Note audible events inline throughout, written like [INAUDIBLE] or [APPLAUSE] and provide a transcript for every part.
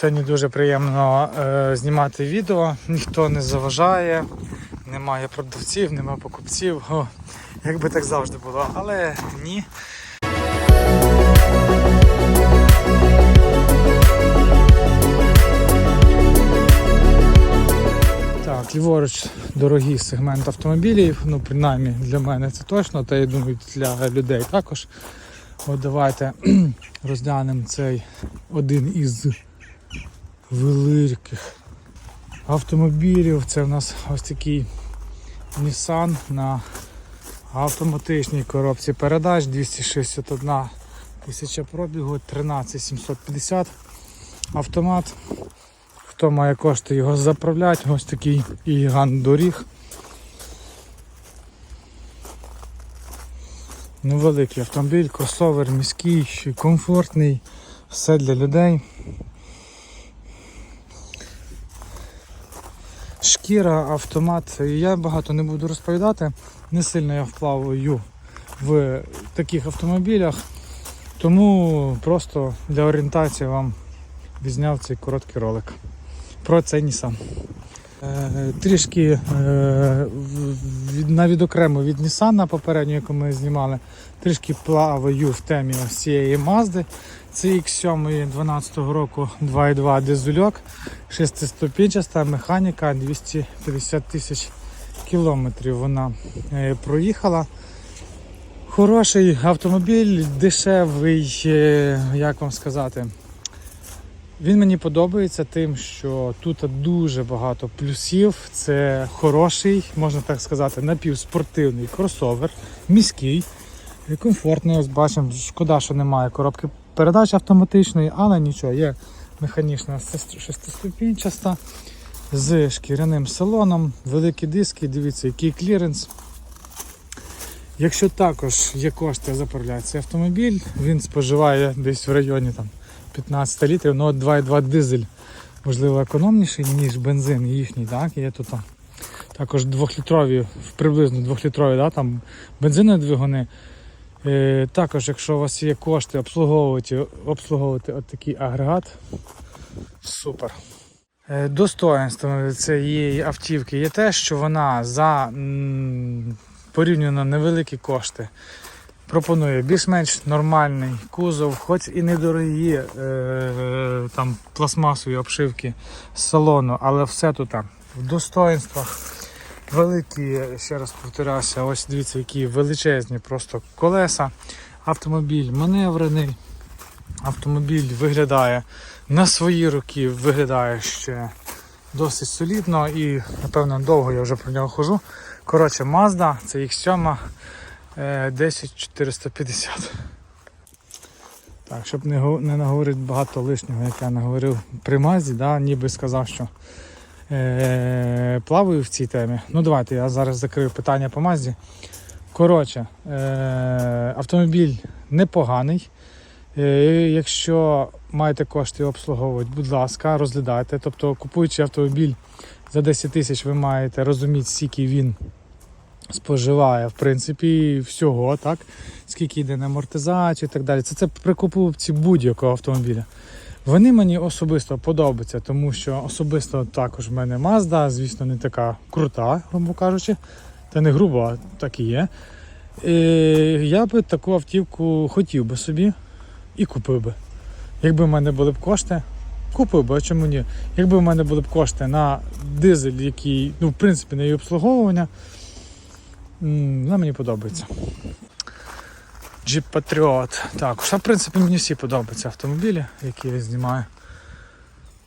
Сьогодні дуже приємно е, знімати відео, ніхто не заважає, немає продавців, немає покупців. О, якби так завжди було, але ні. Так, ліворуч дорогий сегмент автомобілів, ну принаймні для мене це точно, та я думаю для людей також. От давайте [CLEARS THROAT] розглянемо цей один із великих автомобілів. Це в нас ось такий Nissan на автоматичній коробці передач 261 тисяча пробігу, 13750 автомат. Хто має кошти його заправляти, ось такий гігант доріг. Ну, великий автомобіль, кросовер, міський, комфортний, все для людей. Шкіра, автомат. Я багато не буду розповідати. Не сильно я вплаваю в таких автомобілях, тому просто для орієнтації вам відзняв цей короткий ролик про цей Nissan. Е, Трішки е, на відокремо від Nissan попередньо, яку ми знімали, трішки плаваю в темі ось цієї Mazda. Це X7 12 року 2.2 дизельок, 6-ступінчаста механіка, 250 тисяч кілометрів вона е, проїхала. Хороший автомобіль, дешевий, як вам сказати. Він мені подобається тим, що тут дуже багато плюсів. Це хороший, можна так сказати, напівспортивний кросовер, міський, комфортний. Ось бачимо, шкода, що немає коробки передач автоматичної, але нічого, є механічна шестиступінчаста з шкіряним салоном, великі диски, дивіться, який кліренс. Якщо також є кошти заправляти цей автомобіль, він споживає десь в районі там, 15 літрів, ну от 2,2 дизель, можливо, економніший, ніж бензин їхній, так, є тут також 2-літрові, приблизно 2-літрові, да, там бензинові двигуни. Е, також, якщо у вас є кошти обслуговувати, обслуговувати от такий агрегат, супер. Е, Достоинством цієї автівки є те, що вона за порівняно невеликі кошти пропонує більш-менш нормальний кузов, хоч і недорогі е, там пластмасові обшивки з салону, але все тут там в достоинствах. Великі, ще раз повторюся, ось дивіться, які величезні просто колеса. Автомобіль маневрений. Автомобіль виглядає на свої роки, виглядає ще досить солідно і, напевно, довго я вже про нього хожу. Коротше, Mazda, це X7 е, 10450. Так, щоб не, не наговорити багато лишнього, як я наговорив при Mazda, да, ніби сказав, що е, плаваю в цій темі. Ну давайте я зараз закрию питання по Mazda. Коротше, е, автомобіль непоганий. Е, Якщо маєте кошти обслуговувати, будь ласка, розглядайте. Тобто, купуючи автомобіль за 10 тисяч, ви маєте розуміти, скільки він споживає, в принципі, всього, так? Скільки йде на амортизацію і так далі. Це, це при покупці будь-якого автомобіля. Вони мені особисто подобаються, тому що особисто також в мене Mazda, звісно, не така крута, грубо кажучи. Та не грубо, а так і є. Е, я би таку автівку хотів би собі і купив би. Якби в мене були б кошти, купив би, а чому ні? Якби в мене були б кошти на дизель, який, ну, в принципі, на її обслуговування, вона мені подобається. Jeep Patriot. Так, що, в принципі, мені всі подобаються автомобілі, які я знімаю.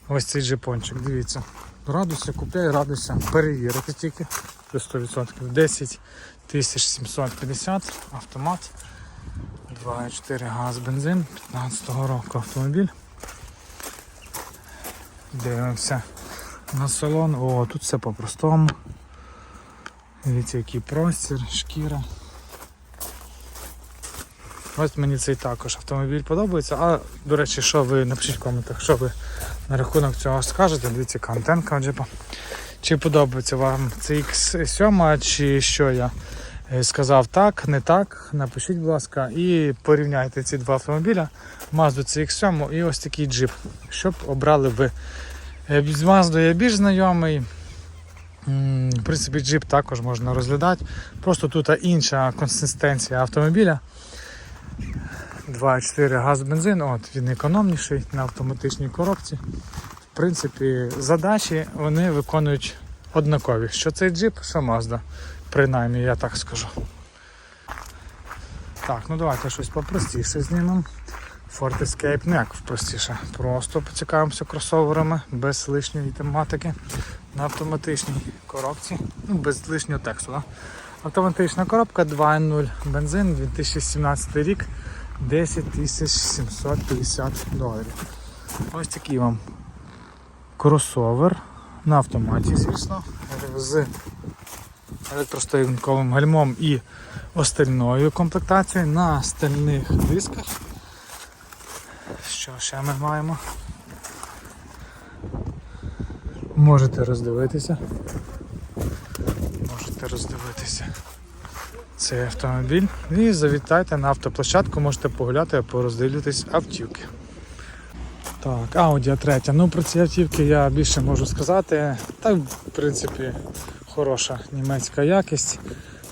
Ось цей джипончик, дивіться. Радуйся, купляй, радуйся, перевірити тільки до 100%. 10 750 автомат. 2,4 газ бензин 15-го року автомобіль. Дивимося на салон. О, тут все по-простому. Дивіться, який простір, шкіра. Ось мені цей також автомобіль подобається. А, до речі, що ви напишіть в коментах, що ви на рахунок цього скажете. Дивіться, яка джипа. Чи подобається вам це X7, чи що я е, сказав так, не так. Напишіть, будь ласка, і порівняйте ці два автомобіля Mazda CX-7 і ось такий джип, щоб обрали ви. Е, З Mazda я більш знайомий. В принципі, джип також можна розглядати. Просто тут інша консистенція автомобіля. 2,4 газ бензин, от він економніший на автоматичній коробці. В принципі, задачі вони виконують однакові. Що цей джип, що Mazda. Принаймні, я так скажу. Так, ну давайте щось попростіше знімемо. Ford Escape, ну як простіше. Просто поцікавимося кросоверами без лишньої тематики на автоматичній коробці, ну без лишнього тексту. Да? Автоматична коробка 2.0 бензин 2017 рік 10 750 доларів. Ось такий вам кросовер на автоматі, звісно, з електростоянковим гальмом і остальною комплектацією на стальних дисках. Що ще ми маємо? Можете роздивитися. Можете роздивитися цей автомобіль. І завітайте на автоплощадку, можете погуляти, пороздивлюватись автівки. Так, Audi 3. Ну про ці автівки я більше можу сказати. Та в принципі хороша німецька якість.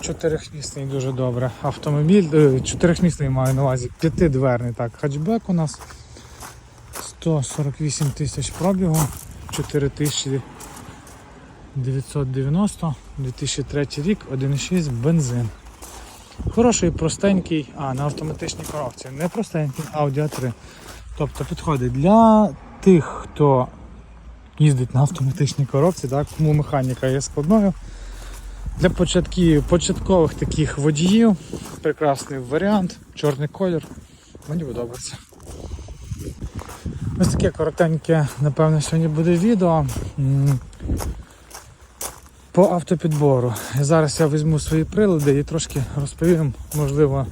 Чотирихмісний дуже добре. Автомобіль. е, Чотирихмісний маю на увазі. П'ятидверний так. Хатчбек у нас. 148 тисяч пробігу. 4990, 2003 рік, 1,6 бензин. Хороший, простенький, а на автоматичній коробці. Не простенький, Audi a 3. Тобто підходить для тих, хто їздить на автоматичній коробці, так, кому механіка є складною. Для початків, початкових таких водіїв прекрасний варіант, чорний колір. Мені подобається. Ось таке коротеньке, напевно, сьогодні буде відео. По автопідбору. Зараз я візьму свої прилади і трошки розповім, можливо,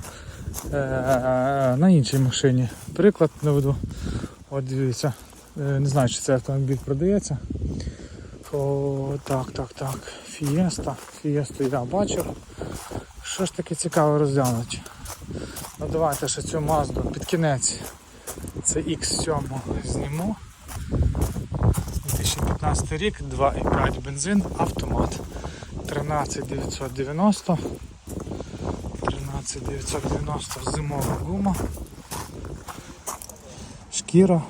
е, на іншій машині. Приклад наведу. От дивіться, Е, не знаю, чи цей автомобіль продається. О, так, так, так. Фієста. Фієсту я бачив. Що ж таке цікаво розглянути? Ну давайте ще цю мазду під кінець. Це X7 зніму. 2015 рік, 2,5 бензин, автомат. 13990. 13990 зимова гума. Шкіра.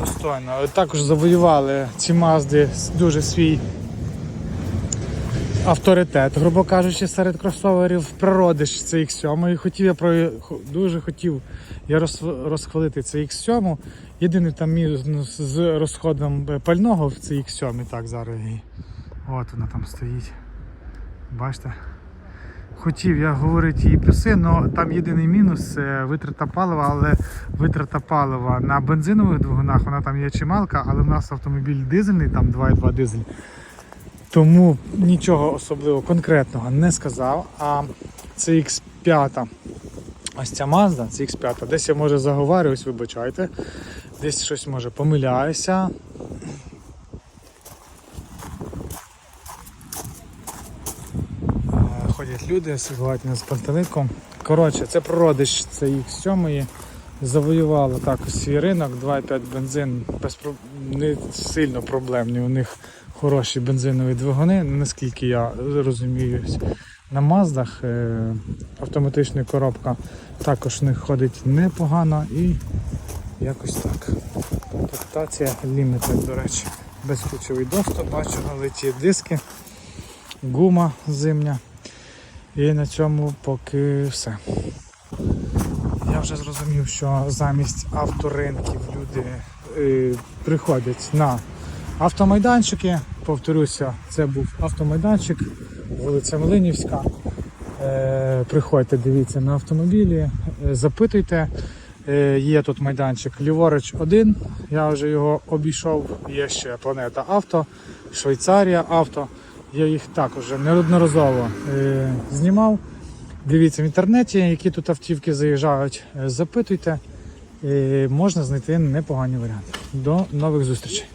Достойно. Також завоювали ці мазди дуже свій авторитет, грубо кажучи, серед кросоверів природи ж це X7. І хотів я про дуже хотів я роз- розхвалити це X7. Єдиний там мінус з розходом е, пального в цій X7, так зараз і от вона там стоїть. Бачите? Хотів я говорити її плюси, але там єдиний мінус це витрата палива, але витрата палива на бензинових двигунах, вона там є чималка, але в нас автомобіль дизельний, там 2,2 дизель. Тому нічого особливо конкретного не сказав. А CX5, ось ця Mazda, CX5, десь я може заговарююсь, вибачайте, десь щось може помиляюся. Е, Ходять люди, сьогодні з пантеликом. Коротше, це прородич це X7 завоювала також свій ринок, 2,5 бензин без не сильно проблемні. У них хороші бензинові двигуни, наскільки я розумію. На Маздах е, автоматична коробка також в них ходить непогано і якось так. Комплектація Limited, до речі. Безключовий доступ, бачу, налиті диски, гума зимня. І на цьому поки все. Я вже зрозумів, що замість авторинків люди е, приходять на автомайданчики. Повторюся, це був автомайданчик, вулиця Млинівська. Е, приходьте, дивіться на автомобілі, е, запитуйте. Е, є тут майданчик ліворуч 1, я вже його обійшов. Є ще планета авто, Швейцарія авто. Я їх також неодноразово знімав. Дивіться в інтернеті, які тут автівки заїжджають, запитуйте. Можна знайти непогані варіанти. До нових зустрічей.